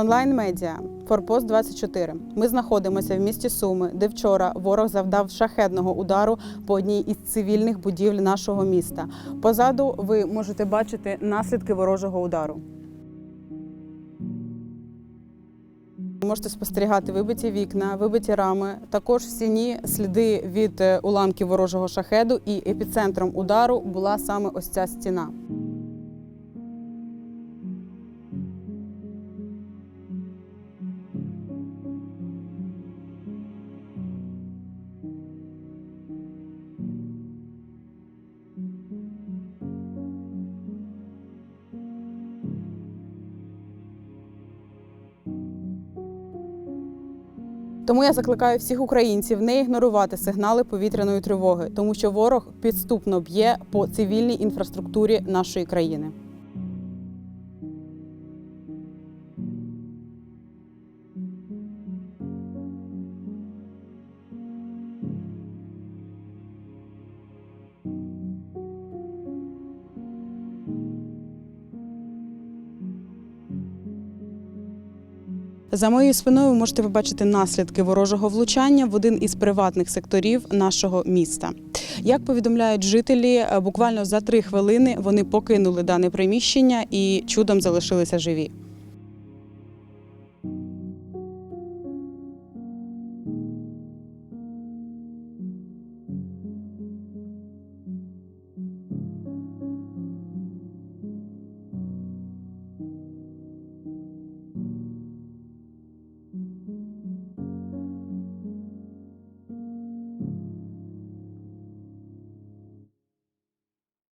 Онлайн-медіа Форпост 24 Ми знаходимося в місті Суми, де вчора ворог завдав шахедного удару по одній із цивільних будівель нашого міста. Позаду ви можете бачити наслідки ворожого удару. Можете спостерігати вибиті вікна, вибиті рами. Також в стіні сліди від е, уламків ворожого шахеду, і епіцентром удару була саме ось ця стіна. Тому я закликаю всіх українців не ігнорувати сигнали повітряної тривоги, тому що ворог підступно б'є по цивільній інфраструктурі нашої країни. За моєю спиною ви можете побачити наслідки ворожого влучання в один із приватних секторів нашого міста. Як повідомляють жителі, е, буквально за три хвилини вони покинули дане приміщення і чудом залишилися живі.